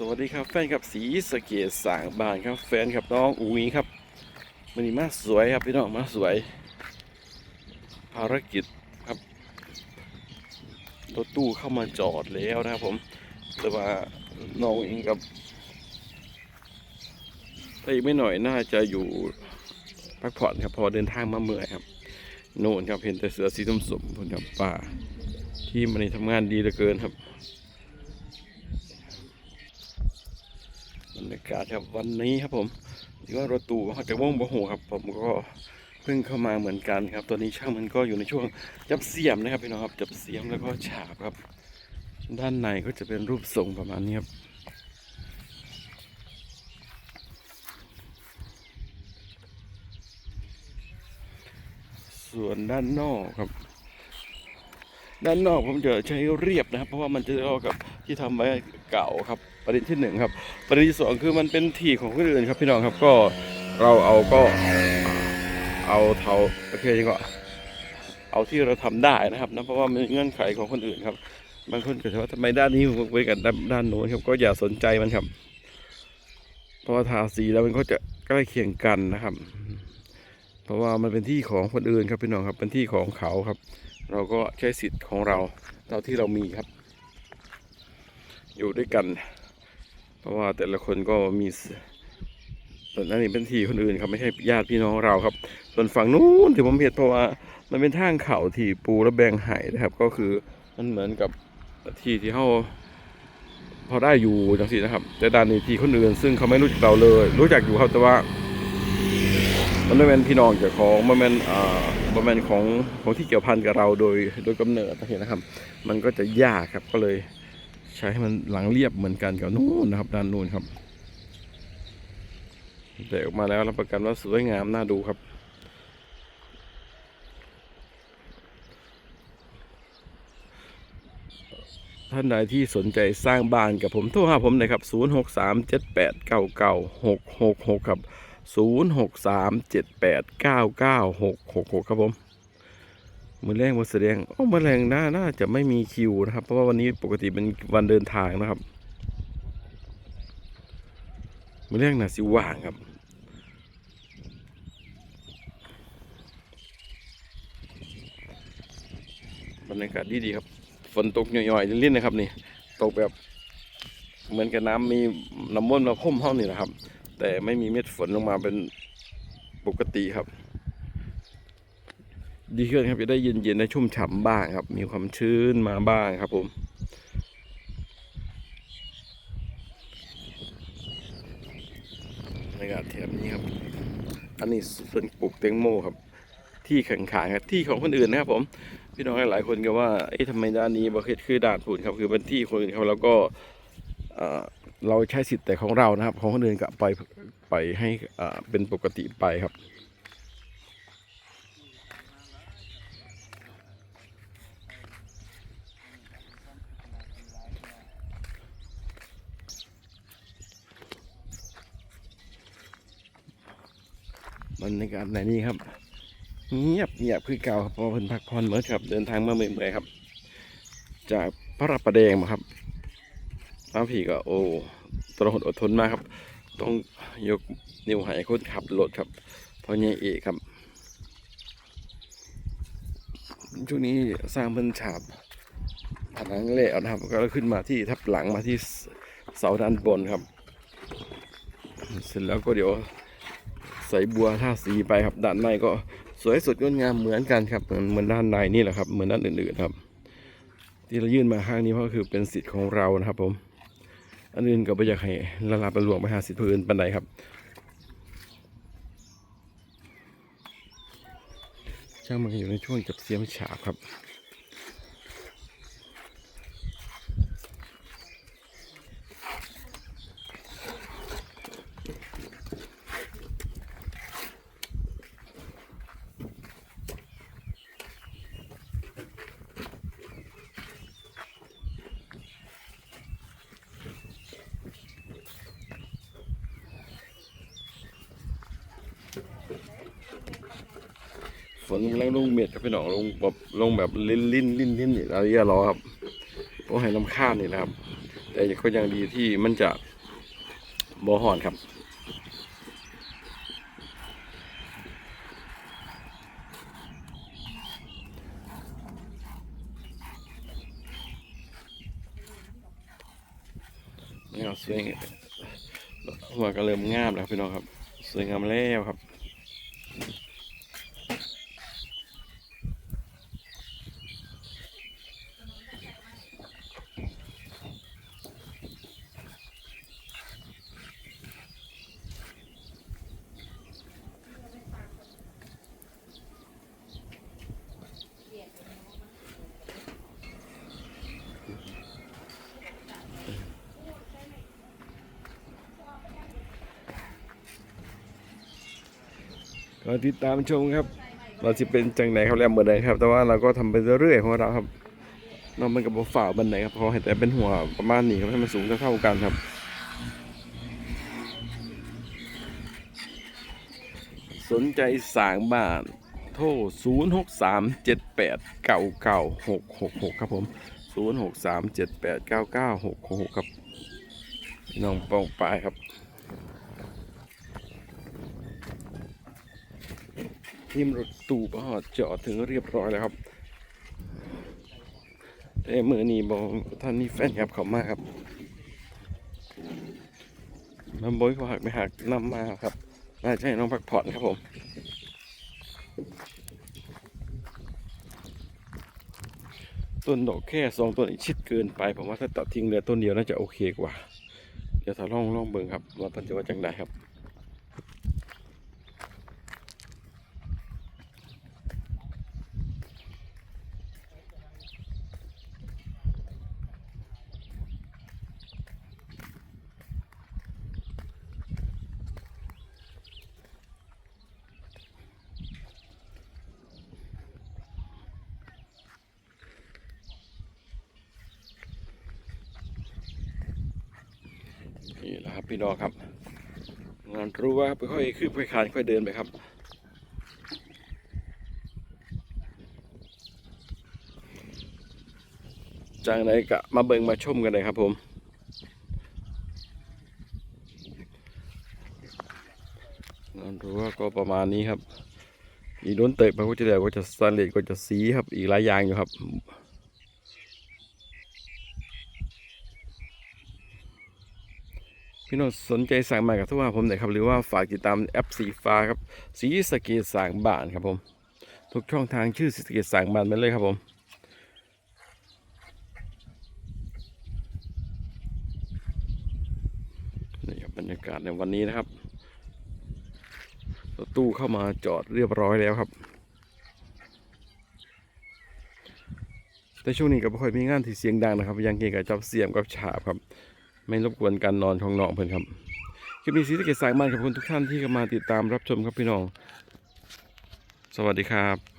สวัสดีครับแฟนครับสีสเกตสางบานครับแฟนครับน้องอุ๋งครับมันนี้มาสวยครับพี่น้องมาสวย ภารกิจครับรถตู้เข้ามาจอดแล้วนะครับผมแต่ว่าน้องอุ๋งอิงกับถ้าอีกไม่หน่อยน่าจะอยู่พักผ่อนครับพอเดินทางมาเมื่อยครับ โน่นครับเห็นแต่เสือสีส้มๆผมกับป่าที่มันนี่ทำงานดีเหลือเกินครับ บรรยากาศครับวันนี้ครับผมที่ว่ารถตู้เขาจากวงบะหูครับ ผมก็เพิ่งเข้ามาเหมือนกันครับ ตอนนี้ช่างมันก็อยู่ในช่วงจับเสียมนะครับพี่น้องครับจับเสียมแล้วก็ฉาบครับ ด้านในก็จะเป็นรูปทรงประมาณนี้ครับส่วนด้านนอกครับ ด้านนอกผมจะใช้เรียบนะครับ เพราะว่ามันจะเอากับที่ทำไว้เก่าครับ ประเด็นที่หนึ่งครับ ประเด็นที่สองคือมันเป็นที่ของคนอื่นครับพี่น้องครับก็เราเอาก็เอาเท่าโอเคก็เอาที่เราทำได้นะครับนะเพราะว่ามันเงื่อนไขของคนอื่นครับ บางคนก็จะว่าทำไมด้านนี้ไว้กับด้านด้านโน้นครับ ก็อย่าสนใจมันครับ เพราะว่าทาสีแล้วมันก็จะใกล้เคียงกันนะครับ เพราะว่ามันเป็นที่ของคนอื่นครับพี่น้องครับ เป็นที่ของเขาครับ เราก็ใช้สิทธิ์ของเราเท่าที่เรามีครับ อยู่ด้วยกัน ราะว่าแต่ละคนก็มีส่วนอันนี้เป็นที่คนอื่นครับไม่ใช่ญาติพี่น้องเราครับ ส่วนฝั่งนู้นที่ผมเห็นเพราะว่ามันเป็นทางเขาที่ปูและแบงไห่นะครับ ก็คือมันเหมือนกับที่ที่เขาพอได้อยู่จังสินะครับ แต่ด้านนี้ที่คนอื่น ซึ่งเขาไม่รู้จักเราเลย รู้จักอยู่ครับแต่ว่ามันไม่เป็นพี่น้องจ้าของมันเป็นอ่ามันเป็นของของที่เกี่ยวพันกับเราโดยโดยกำเนิดนะครับ มันก็จะยากครับก็เลย ใช้ให้มันหลังเรียบเหมือนกันกับนู่นนะครับ ด้านนู่นครับแต่ออกมาแล้วรับประกันว่าสวยงามน่าดูครับท่านใดที่สนใจสร้างบ้านกับผมโทรหาผมเลยครับ 0 6 3 7 8 9 9 6 6 6 ครับ 0 6 3 7 8 9 9 6 6 6 ครับผม มือแรงมาแสดงโอ้มือแรงน่าน่าจะไม่มีคิวนะครับ เพราะว่าวันนี้ปกติเป็นวันเดินทางนะครับมือแรงน่าสิว่างครับบรรยากาศดีดีๆครับ ฝนตกหย่อยๆเล่นๆนะครับนี่ตกแบบเหมือนกับน้ำมีน้ำมันมาพุ่มห้องนี่แหละครับ แต่ไม่มีเม็ดฝนลงมาเป็นปกติครับ ดีขึ้นครับจะได้เย็นๆได้ชุ่มฉ่ำบ้างครับ มีความชื้นมาบ้างครับผมบรรยากาศแถบนี้ครับ อันนี้ส่วนปลูกแตงโมครับ ที่แข่งขันครับที่ของคนอื่นนะครับผมพี่น้องหลายคนก็ว่าเอ๊ะทำไมด้านนี้บริเคือด่านผุนครับคือเป็นที่คนอื่นเขาแล้วก็เราใช้สิทธิ์แต่ของเรานะครับ ของคนอื่นก็ปล่อยปล่อยให้เป็นปกติไปครับ บรรยากาศในนี้ครับ เงียบเงียบคือเก่าครับพราะว่าเพิ่นพักผ่อนเมื่อครับ เดินทางมาเมื่อยๆครับ จากพระรับประแดงมาครับพระผีก็โอ้ตระหดอดทนมากครับ ต้องยกนิ้วหายคนขับรถครับเพราะเนี่ยเอกครับช่วงนี้สร้างเป็นฉาบผนังเละนะครับ ก็ขึ้นมาที่ทับหลังมาที่เสาด้านบนครับ เสร็จแล้วก็เดี๋ยว ใส่บัวท่าสีไปครับ ด้านในก็สวยสดงดงามเหมือนกันครับ เหมือนเหมือนด้านในนี่แหละครับ เหมือนด้านอื่นๆครับ ที่เรายื่นมาข้างนี้เพราะคือเป็นสิทธิ์ของเรานะครับ ผม อันอื่นก็ไม่อยากให้ละลาบละหลวงไปหาสิทธิ์ผู้อื่นปันใดครับช่างมันอยู่ในช่วงจับเสียมฉาบครับ ฝนกำลังลงเม็ดครับพี่น้องลงแบบลงแบบลิ้นลิ้นลิ้นลิ้นนี่อะไรอย่ารอครับโอ้ให้น้ำข้ามนี่นะครับ แต่ก็ยังดีที่มันจะบ่ห่อนครับนี่ครับสวยงามหัวก็เริ่มงามแล้วพี่น้องครับ สวยงามแล้วครับ ก็ติดตามชมครับ เราจะเป็นจังไหนครับแล้วเมื่อใดครับ แต่ว่าเราก็ทำไปเรื่อยๆของเราครับเรามันกับฝ่าบันไดครับพอให้แต่เป็นหัวประมาณนี้ครับให้มันสูงเท่าๆกันครับสนใจสางบ้าน โทร 0 6 3 7 8 9 9 6 6 6 ครับผม 0 6 3 7 8 9 9 6 6 6 ครับ น้องปองปลายครับ ทีมรถตู้ก็จอดถึงเรียบร้อยแล้วครับแต่มือนี้บอกท่านนี่แฟนครับเขามากครับมาบอยเขาหักไปหักนำมาครับน่าจะให้น้องพักผ่อนครับผมต้นดอกแค่สองต้นอีกชิดเกินไปผมว่าถ้าตัดทิ้งเหลือต้นเดียวน่าจะโอเคกว่า เดี๋ยวถ้าลองลองเบิ่งครับว่าปัจจุบันจังไดครับ พี่น้องครับ งานรู้ว่าค่อยคืบค่อยคานค่อยเดินไปครับจากไหนกะมาเบิ่งมาชมกันเลยครับผม งานรู้ว่าก็ประมาณนี้ครับ อีกโดนเตะไปก็จะเดี๋ยวก็จะสแตนเลสก็จะสีครับ อีกหลายอย่างอยู่ครับ พี่น้องสนใจสั่งมากับทุกว่าผมหน่อยครับ หรือว่าฝากติดตามแอปสีฟ้าครับสีสเกตสั่งบ้านครับผม ทุกช่องทางชื่อสีสเกตสั่งบ้านไปเลยครับผมนี่ครับบรรยากาศในวันนี้นะครับรถตู้เข้ามาจอดเรียบร้อยแล้วครับ แต่ช่วงนี้ก็ไม่ค่อยมีงานที่เสียงดังนะครับ ยังเก่งกับจอบเสียมกับฉาบครับ ไม่รบกวนการนอนของน้องเพื่อนครับคลิปนี้สีสะเกตสายบ้านขอบคุณทุกท่านที่เข้ามาติดตามรับชมครับพี่น้อง สวัสดีครับ